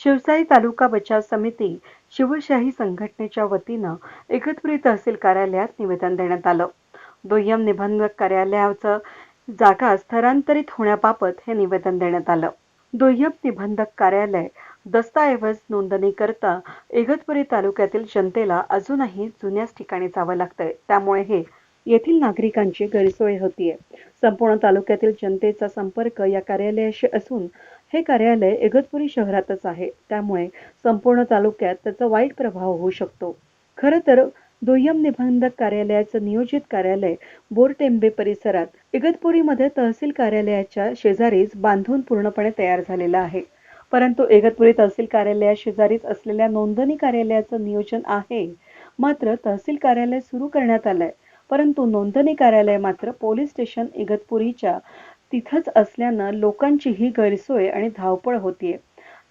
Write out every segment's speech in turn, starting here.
शिवसाई तालुका बचाव समिती शिवशाही संघटनेच्या वतीनं एकत्रित तहसील कार्यालयात निवेदन देण्यात आलं. दुय्यम निबंधक कार्यालयाचं जागा स्थलांतरित होण्याबाबत हे निवेदन देण्यात आलं. दुय्यम निबंधक कार्यालय दस्ताऐवज नोंदणीकरता इगतपुरी तालुक्यातील जनतेला अजूनही जुन्याच ठिकाणी जावं लागतंय. त्यामुळे हे येथील नागरिकांची गैरसोय होतीये. संपूर्ण तालुक्यातील जनतेचा संपर्क या कार्यालयाशी असून हे कार्यालय इगतपुरी शहरातच आहे. त्यामुळे संपूर्ण तालुक्यात त्याचा वाईट प्रभाव होऊ शकतो. खरं तर दुय्यम निबंधक कार्यालयाचं नियोजित कार्यालय बोरटेंबे परिसरात इगतपुरीमध्ये तहसील कार्यालयाच्या शेजारीच बांधून पूर्णपणे तयार झालेलं आहे. परंतु इगतपुरी तहसील कार्यालया शेजारीच असलेल्या नोंदणी कार्यालयाचं नियोजन आहे. मात्र तहसील कार्यालय सुरू करण्यात आलंय. परंतु नोंदणी कार्यालय मात्र पोलीस स्टेशन इगतपुरीच्या तिथंच असल्यानं लोकांची ही गैरसोय आणि धावपळ होतीये.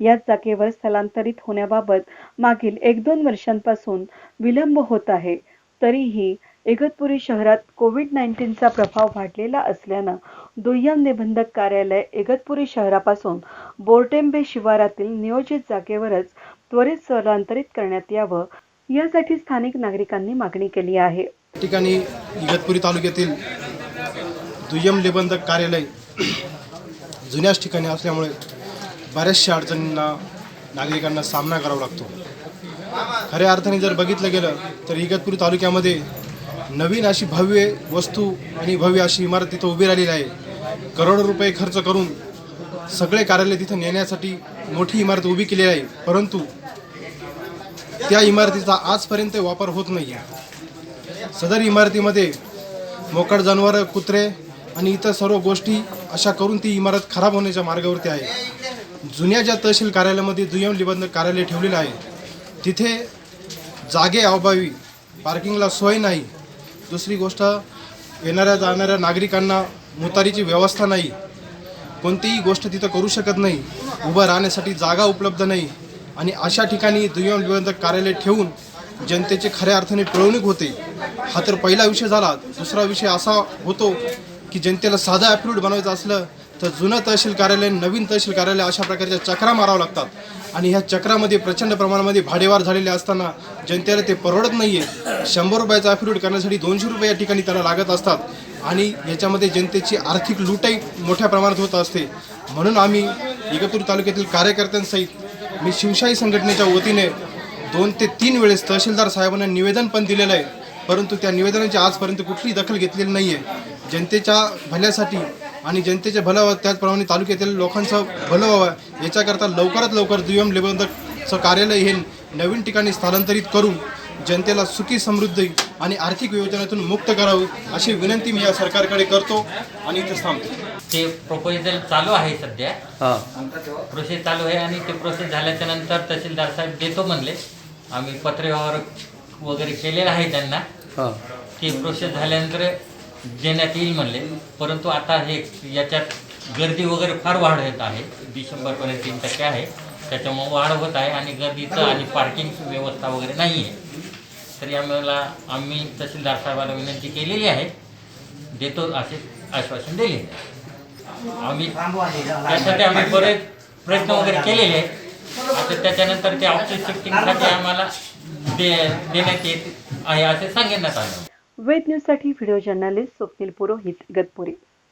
याच जागेवर स्थलांतरित होण्याबाबत मागील एक दोन वर्षांपासून विलंब होत आहे. तरीही इगतपुरी शहरात कोविड नाईन्टीनचा प्रभाव वाढलेला असल्यानं दुय्यम निबंधक कार्यालय इगतपुरी शहरापासून बोरटेंबे शिवारातील नियोजित जागेवरच त्वरित स्थलांतरित करण्यात यावं यासाठी स्थानिक नागरिकांनी मागणी केली आहे. ठिकाणी इगतपुरी तालुक्यातील दुय्यम निबंधक कार्यालय जुन्याच ठिकाणी असल्यामुळे बऱ्याचशा अडचणींना नागरिकांना सामना करावा लागतो. खऱ्या अर्थाने जर बघितलं गेलं तर इगतपुरी तालुक्यामध्ये नवीन अशी भव्य वस्तू आणि भव्य अशी इमारत तिथं उभी राहिलेली आहे. करोडो रुपये खर्च करून सगळे कार्यालय तिथं नेण्यासाठी मोठी इमारत उभी केलेली आहे. परंतु त्या इमारतीचा आजपर्यंत वापर होत नाही आहे सदर इमारतीमध्ये मोकड जनावरं कुत्रे आणि इतर सर्व गोष्टी अशा करून ती इमारत खराब होण्याच्या मार्गावरती आहे. जुन्या ज्या तहसील कार्यालयामध्ये दुय्यम निबंधक कार्यालय ठेवलेलं आहे तिथे जागे अभावी पार्किंगला सोय नाही. दुसरी गोष्ट येणाऱ्या जाणाऱ्या नागरिकांना मुतारीची व्यवस्था नाही. कोणतीही गोष्ट तिथं करू शकत नाही. उभं राहण्यासाठी जागा उपलब्ध नाही. आणि अशा ठिकाणी दुय्यम निबंधक कार्यालय ठेवून जनतेचे खऱ्या अर्थाने पिळवणूक होते. हा तर पहिला विषय झाला. दुसरा विषय असा होतो की जनतेला साधा ॲप्रूट बनवायचं असलं तर जुनं तहसील कार्यालय नवीन तहसील कार्यालय अशा प्रकारच्या चक्रा मारावं लागतात. आणि ह्या चक्रामध्ये प्रचंड प्रमाणामध्ये भाडेवार झालेले असताना जनतेला ते परवडत नाही आहे शंभर रुपयाचा ॲफिडेविट करण्यासाठी दोनशे रुपये या ठिकाणी त्याला लागत असतात. आणि याच्यामध्ये जनतेची आर्थिक लूटही मोठ्या प्रमाणात होत असते. म्हणून आम्ही इगतूर तालुक्यातील कार्यकर्त्यांसहित मी शिवशाही संघटनेच्या वतीने दोन ते तीन वेळेस तहसीलदार साहेबांना निवेदन पण दिलेलं आहे. परंतु त्या निवेदनाची आजपर्यंत कुठलीही दखल घेतलेली नाही आहे जनतेच्या भल्यासाठी आणि जनतेच्या भलं व्हावं त्याचप्रमाणे तालुक्यातील लोकांचं भलं व्हावं याच्याकरता लवकरात लवकर दुय्यम निबंधकचं कार्यालय हे नवीन ठिकाणी स्थलांतरित करून जनतेला सुखी समृद्धी आणि आर्थिक योजनेतून मुक्त करावं अशी विनंती मी या सरकारकडे करतो आणि इथे थांबतो. ते प्रपोजल चालू आहे सध्या. हां. प्रोसेस चालू आहे आणि ते प्रोसेस झाल्याच्यानंतर तहसीलदार साहेब देतो म्हणले. आम्ही पत्रव्यवहार वगैरे केलेला आहे त्यांना. हां. ते प्रोसेस झाल्यानंतर देण्यात येईल म्हणले. परंतु आता हे याच्यात गर्दी वगैरे फार वाढ होत आहे. डिसेंबरपर्यंत तीन टक्के आहे. त्याच्यामुळं वाढ होत आहे आणि गर्दीचं आणि पार्किंग व्यवस्था वगैरे नाही आहे. तरी आम्हाला आम्ही तहसीलदार साहेबाला विनंती केलेली आहे. देतो असे आश्वासन दिले आम्ही त्यासाठी आम्ही बरेच प्रयत्न वगैरे केलेले आहेत. आता त्याच्यानंतर ते ऑफिस शिफ्टिंगसाठी आम्हाला दे देण्यात येत आहे असे सांगण्यात आलं. वेद न्यूजसाठी व्हिडिओ जर्नलिस्ट स्वप्नील पुरोहित गतपुरे